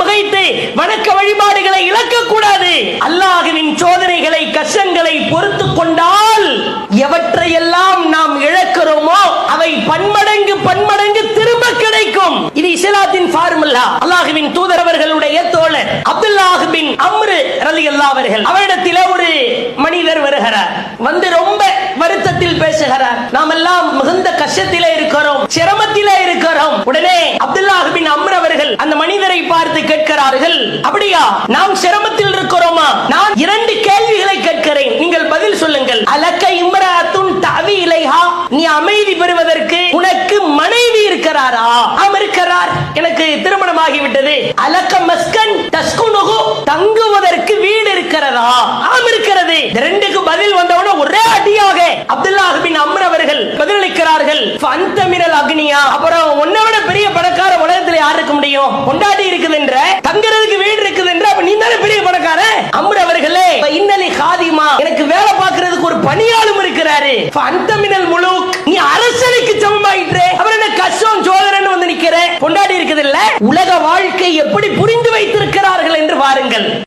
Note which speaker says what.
Speaker 1: வணக்கத்தில் வணக்க வழிபாடுகளை இழக்கக்கூடாது. அல்லாஹுவின் சோதனைகளை கஷ்டங்களை பொறுத்து கொண்டால் எவற்றையெல்லாம் நாம் இழக்கிறோமோ அவை பன்மடங்கு பன்மடங்கு திரும்ப கிடைக்கும். இது இஸ்லாத்தின் ஃபார்முலா அல்லாஹுவின் தூதரவர்களுடைய தோழர் அப்துல்லாஹ் பின் அம்ரு ரலி அவர்கள் அவரிடத்திலே ஒரு மனிதர் வருகிறார். வந்து ரொம்ப வருத்தத்தில் பேசுகிறார். நாம் எல்லாம் மிகுந்த கஷ்டத்திலே இருக்கிறோம் சிரமத்திலே இருக்கிறோம். உடனே அப்துல்லாஹ் பின் அம்ரு அவர்கள் அந்த மனிதரை பார்த்து கேட்கிறார்கள் அப்படியா நாம் சிரமத்தில் இருக்கிறோமா? நான் இரண்டு கேள்விகளை கேட்கிறேன். நீங்கள் பதில் சொல்லுங்கள். அலக்க இம்ராத்துன் தவி இலைஹா நீ அமைதி பெறுவதற்கு உனக்கு மனைவி இருக்கிறாரா? ஆம் இருக்கிறார். எனக்கு திருமணமாகி விட்டது அலக்க மஸ்கன் தஸ்குனுகு தங்குவதற்கு வீடு இருக்கிறதா? ஆம் இருக்கிறது. ரெண்டுக்கு பதில் வந்தவுடனே ஒரே அடியாக அப்துல்லாஹ் பின் அம்ர் அவர்கள் பதிலளிக்கிறார்கள். அந்த அக்னியா. அப்புறம் உன்னை விட பெரிய பணக்கார உலகத்துல யார் இருக்க முடியும் கொண்டாடி இருக்குதுன்ற தங்குறதுக்கு வீடு இருக்குதுன்ற அப்ப நீ தானே பெரிய பணக்கார அம்ர் அவர்களே இன்னலி காதிமா எனக்கு வேலை பார்க்கிறதுக்கு ஒரு பணியாளும் இருக்கிறாரு. அந்த மினல் முழுக் நீ அரசனுக்கு சமமாயிற்றே. அவர் என்ன கஷ்டம் சோதனைன்னு வந்து நிக்கிற கொண்டாடி இருக்குது இல்ல உலக வாழ்க்கை எப்படி புரிந்து வைத்திருக்கிறார்கள் என்று பாருங்கள்